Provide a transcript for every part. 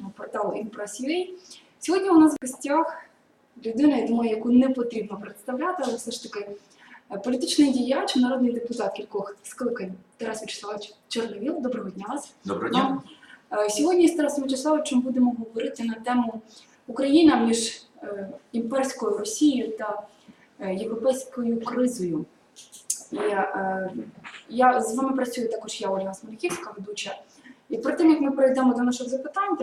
нашому порталу Impress.ua. Сьогодні у нас в гостях людина, я думаю, яку не потрібно представляти, але все ж таки е, політичний діяч, народний депутат кількох скликань Тарас Вячеславович Чорновіл. Доброго дня вас. Доброго дня. Е, Сьогодні з Тарасом Вячеславовичем будемо говорити на тему Україна між е, імперською Росією та європейською кризою. І, я з вами працюю також я Ольга Смоляківська, ведуча. І перед тим як ми перейдемо до наших запитань,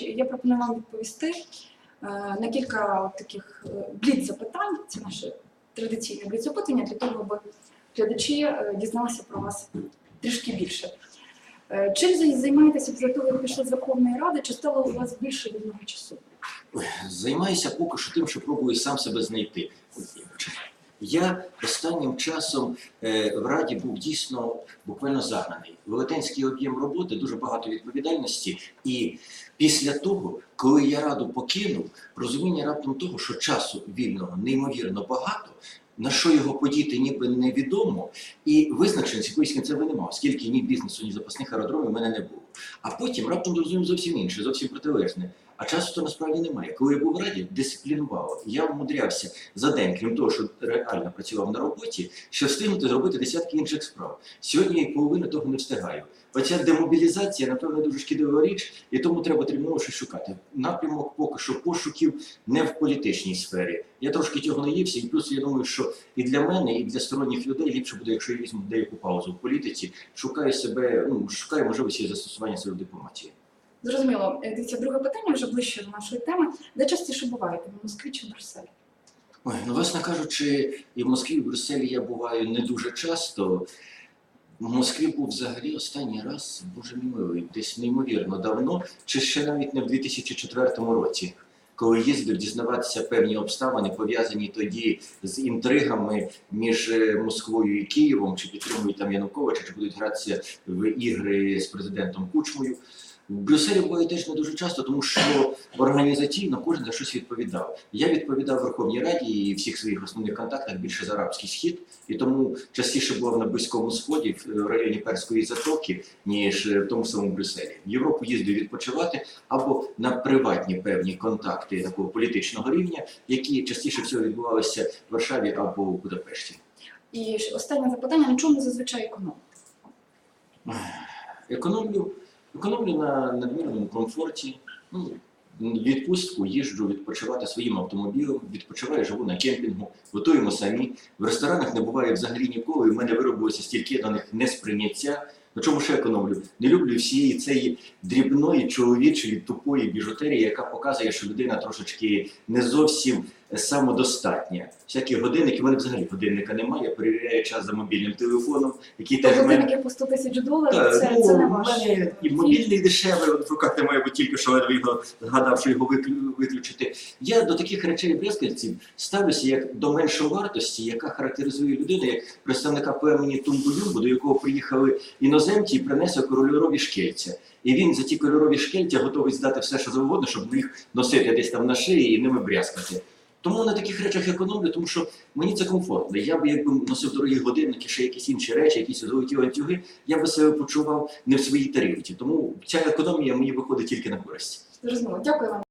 я пропоную вам відповісти е, на кілька таких бліц запитань. Це наше традиційне бліц запитання для того, аби глядачі е, дізналися про вас трішки більше. Е, Чим займаєтеся після того, як пішли з Верховної Ради? Чи стало у вас більше вільного часу? Займаюся поки що тим, що пробую сам себе знайти. Я останнім часом е, в Раді був дійсно буквально загнаний. Велетенський об'єм роботи, дуже багато відповідальності. І після того, коли я раду покинув, розуміння раптом того, що часу вільного неймовірно багато, на що його подіти ніби невідомо, і визначеності якоїсь кінцевої немає, оскільки ні бізнесу, ні запасних аеродромів у мене не було. А потім раптом зрозумів зовсім інше, зовсім протилежне. А часу то насправді немає. Коли я був в раді, дисциплінувало. Я вмудрявся за день, крім того, що реально працював на роботі, ще встигнути зробити десятки інших справ. Сьогодні я й половини того не встигаю. Оця демобілізація, напевно, дуже шкідлива річ, і тому треба терміново щось шукати. Напрямок поки що пошуків не в політичній сфері. Я трошки цього наївся, і плюс я думаю, що і для мене, і для сторонніх людей ліпше буде, якщо я візьму деяку паузу в політиці, шукаю себе, ну шукаю можливості застосування себе дипломатії. Зрозуміло. Е, Дивіться, друге питання вже ближче до нашої теми. Де частіше буваєте? В Москві чи Брюсселі? Ой, ну, власне кажучи, і в Москві, і в Брюсселі я буваю не дуже часто. В Москві був взагалі останній раз, мій милий, десь неймовірно давно, чи ще навіть не в 2004 році, коли їздив дізнаватися певні обставини, пов'язані тоді з інтригами між е, Москвою і Києвом, чи підтримують там Януковича, чи будуть гратися в ігри з президентом Кучмою. В Брюсселі буває теж не дуже часто, тому що організаційно кожен за щось відповідав. Я відповідав Верховній Раді і всіх своїх основних контактах більше за арабський схід, і тому частіше бував на Близькому Сході, в районі Перської затоки, ніж в тому самому Брюсселі. В Європу їздив відпочивати або на приватні певні контакти такого політичного рівня, які частіше всього відбувалися в Варшаві або в Будапешті. І останнє запитання: на чому зазвичай економите? Економлю, економлю на надмірному комфорті. Ну, відпустку їжджу відпочивати своїм автомобілем, відпочиваю, живу на кемпінгу, готуємо самі. В ресторанах не буває взагалі ніколи. і в мене виробилося стільки до них несприйняття. На чому ще економлю? Не люблю всієї цієї дрібної чоловічої тупої біжутерії, яка показує, що людина трошечки не зовсім самодостатня. Всякі годинники, в мене взагалі годинника немає. Я перевіряю час за мобільним телефоном, який теж годинники по 100 тисяч доларів, це, ну, це не в мене і мобільний дешевий, от в руках немає, бо тільки що ледве його згадав, що його виключити. Я до таких речей брязкальців ставлюся як до меншовартості, яка характеризує людину як представника племені Тумбу-Юмбу, до якого приїхали іноземці і принесли кольорові шкельця. І він за ті кольорові шкельця готовий здати все, що завгодно, щоб їх носити десь там на шиї і ними брязкати. Тому на таких речах економлю, тому що мені це комфортно. Я б якби носив дорогі годинники, ще якісь інші речі, якісь золоті ланцюги, я би себе почував не в своїй тарілці. Тому ця економія мені виходить тільки на користь. Зрозуміло. Дякую вам.